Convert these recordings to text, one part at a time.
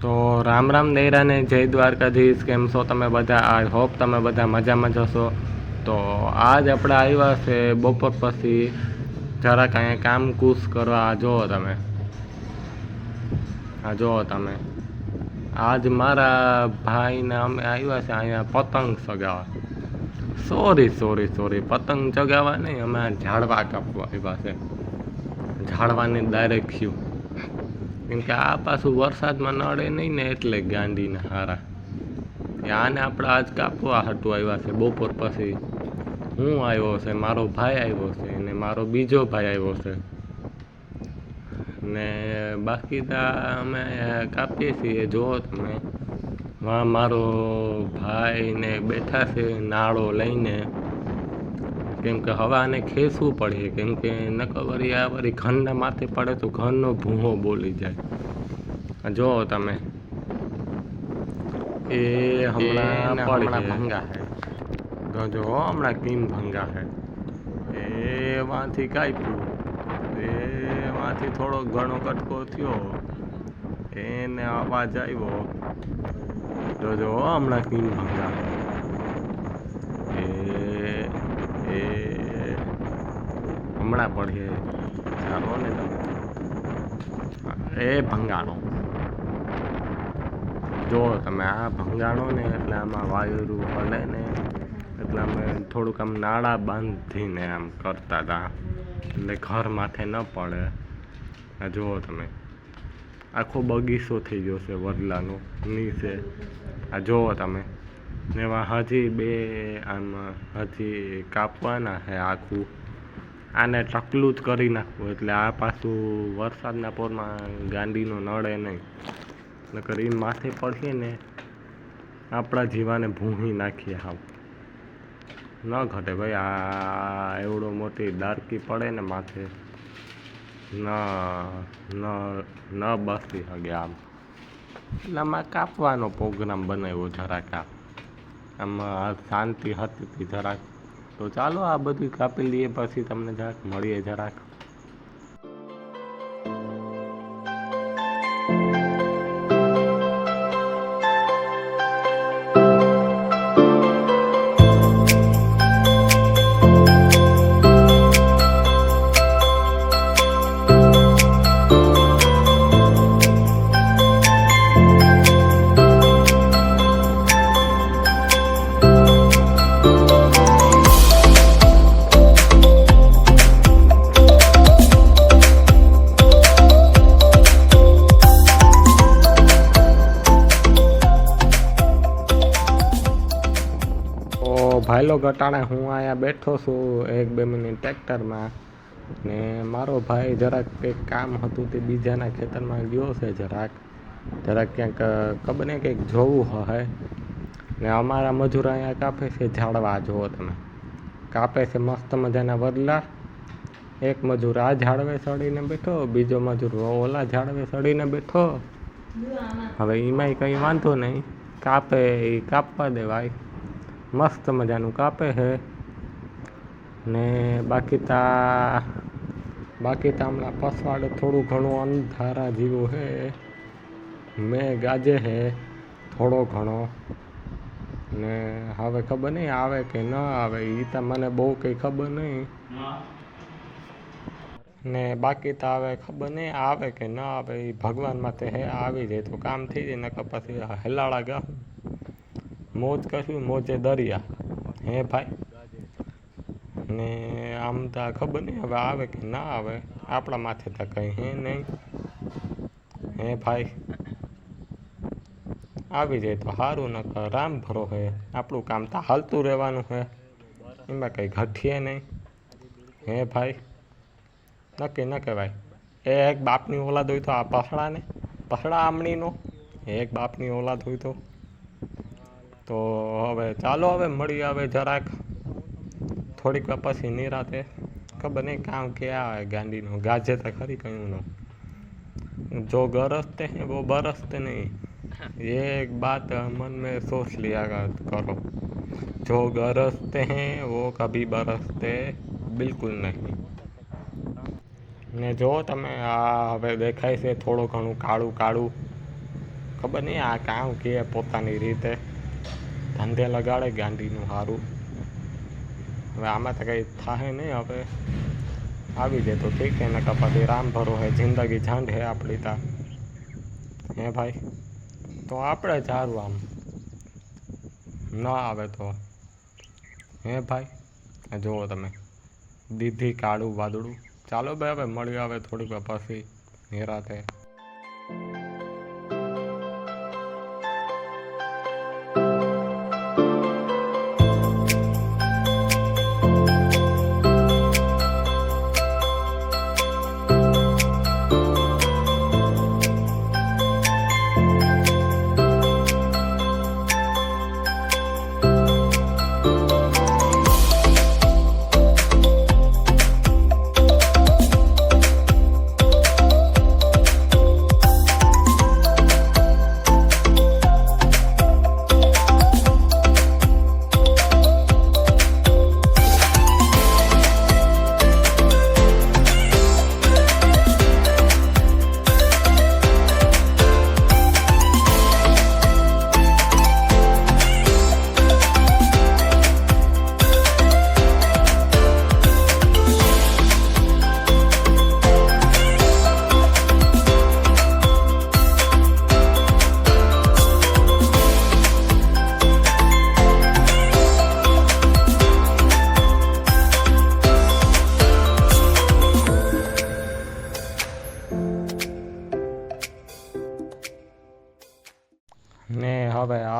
તો રામ રામ દૈરાને જય દ્વારકાધીશ, કેમ છો તમે બધા? આઈ હોપ તમે બધા મજામાં જશો તો આજ આપણે આવ્યા છે બપોર પછી. જરાક અહીંયા કામ કૂસ કરવા. આ જુઓ તમે. આ જુઓ તમે. આજ મારા ભાઈને અમે આવ્યા છે અહીંયા પતંગ ચગાવવા. સોરી સોરી સોરી પતંગ ચગાવવા નહીં, અમે ઝાડવા કાપવા આવ્યા છે. ઝાડવાની ડાયરેક્ટ થયું. કેમ કે આ પાછું વરસાદમાં નડે નહીં ને એટલે ગાંડીને હારા. આને આપણે આજ કાપવા હાટું આવ્યા છે. બપોર પછી હું આવ્યો છે, મારો ભાઈ આવ્યો છે ને મારો બીજો ભાઈ આવ્યો છે. ને બાકી તો અમે કાપીએ છીએ જુઓ તમે. માં મારો ભાઈ ને બેઠા છે, નાળો લઈને. કેમ કે હવે આને ખેંચવું પડે કેમ કે નકર વળી આ વળી ઘરના માથે પડે તો ઘનનો ભૂહો બોલી જાય. જો જુઓ તમે. એ હમણાં હમણાં ભંગા હે. જો હમણાં કિમ ભંગા હે. એ વાંથી કાપ્યું એ વાંથી થોડો ઘણો કટકો થયો. એને અવાજ આવ્યો. જોજો હમણાં કિમ ભંગા એ એ હમણાં પડીએ ચાલો ને તમે. એ ભંગાણો. જો તમે આ ભંગાણો ને એટલે આમાં વાયુરું હલે ને એટલે અમે થોડુંક આમ નાળા બાંધીને આમ કરતા હતા. એટલે ઘર માથે ન પડે. આ જુઓ તમે. આખો બગીચો થઈ ગયો છે વડલાનો, નીચે. આ જુઓ તમે. એમાં હજી બે આમ હજી કાપવાના છે આખું. આને ટકલું જ કરી નાખવું એટલે આ પાછું વરસાદના પોરમાં ગાંડીનો નડે નહીં. નકર એ માથે પડીએ ને આપણા જીવાને ભૂંહી નાખીએ હાવ. ન ઘટે ભાઈ, આ એવડો મોટી દારકી પડે ને માથે, ન ન ન બસી શકે આમ. એટલે આમાં કાપવાનો પ્રોગ્રામ બનાવ્યો જરાક આમાં શાંતિ હતી જરાક. તો ચાલો આ બધું કાપી લઈએ પછી તમને જરાક મળીએ જરાક. ગટાણે હું અહીંયા બેઠો છું એક બે મિનિટ ટ્રેક્ટરમાં. ને મારો ભાઈ જરાક કંઈક કામ હતું તે બીજાના ખેતરમાં ગયો છે જરાક. જરાક ક્યાંક કબને કંઈક જોવું હશે ને અમારા મજૂર અહીંયા કાપે છે ઝાડવા જુઓ તમે. કાપે છે મસ્ત મજાના બદલા એક મજૂર આ ઝાડવે સડીને બેઠો બીજો મજૂર ઓલા ઝાડવે સડીને બેઠો. હવે એમાંય કંઈ વાંધો નહીં. કાપે એ કાપવા દેવાય. મસ્ત મજાનું કાપે છે. ને બાકી તા બાકી તા હમણાં પસવાડ થોડું ઘણું અંધારા જેવું છે. મેં ગાજે છે, થોડો ઘણો. ને હવે ખબર નહીં આવે કે ન આવે એ તો મને બહુ કંઈ ખબર નહીં. ને બાકી તો હવે ખબર નહીં આવે કે ન આવે એ ભગવાન માટે હે, આવી જાય તો કામ થઈ જાય, નકર પછી હેલાળા ગા મોજ કશું મોજે દરિયા. હે ભાઈ? ને આમ તો ખબર નહીં હવે આવે કે ના આવે. આપણા માથે તો કંઈ હે નહીં. હે ભાઈ? આવી જાય તો સારું ન રામ ભરો હે. આપણું કામ તો હાલતું રહેવાનું હે. એમાં કંઈ ઘટીએ નહીં. હે ભાઈ? નક્કી ન કહેવાય. એ એક બાપની ઓલાદ હોય તો આ પસડાને પસડા આમણીનો. એક બાપની ઓલાદ હોય તો. તો હવે ચાલો હવે મળીએ હવે જરાક. થોડીક વાર પછી નિરાતે. ખબર નહીં કામ ક્યાં આવે ગાંડીનો ગાજે તો ખરી કયું નો જો ગરજતે હે વો બરસતે નહીં. એક બાત મન મેં સોચ લિયા કરો. જો ગરસતે હે, વો કભી બરસતે બિલકુલ નહીં. ને જો તમે આ હવે દેખાય છે થોડું ઘણું કાળું કાળું. ખબર નહીં આ કામ કે પોતાની રીતે. ધંધે લગાડે ગાંડીનું સારું હવે આમાં તો કંઈ થાય નહીં, હવે આવી જાય તો ઠીક એને કપાતી રામ ભરો હે, જિંદગી ઝંડ હે આપણી તા. હે ભાઈ? તો આપણે જ સારું આમ. ન આવે તો. હે ભાઈ? જુઓ તમે. દીધી કાળું વાદળું. ચાલો ભાઈ, હવે મળ્યું આવે થોડીક પછી. નિરાતે.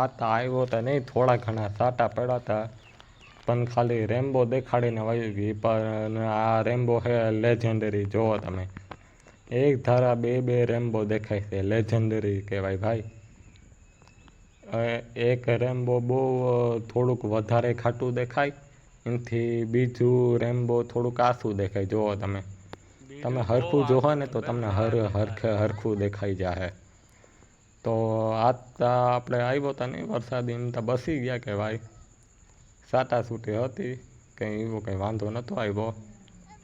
હવે આવ્યો તો નહીં થોડા ઘણા સાટા પડ્યા હતા. પણ ખાલી રેમ્બો દેખાડીને વહી ગઈ. પણ આ રેમ્બો હે લેજેન્ડરી જોવો તમે. એક ધારા બે બે રેમ્બો દેખાય છે. લેજેન્ડરી કહેવાય ભાઈ. એક રેમ્બો બહુ થોડુંક વધારે ખાટું દેખાય. એનાથી બીજું રેમ્બો થોડુંક આસું દેખાય. જુઓ તમે. તમે હરખું જોવો ને તો તમને હર હરખે હરખું દેખાઈ જાહે. તો આજ આપણે આવ્યો હતા નહીં વરસાદ એમ તો બસી ગયા કે ભાઈ સાટા છૂટી હતી, કંઈ એવો કંઈ વાંધો નહોતો આવ્યો.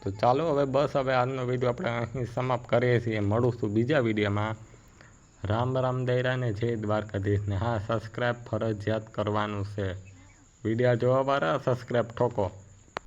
તો ચાલો હવે બસ હવે આજનો વીડિયો આપણે અહીં સમાપ્ત કરીએ છીએ. મળું છું બીજા વિડીયોમાં રામ રામ દૈરાને જય દ્વારકાધીશને હા સબસ્ક્રાઈબ ફરજિયાત કરવાનું છે. વીડિયો જોવાવાળા સબસ્ક્રાઈબ ઠોકો.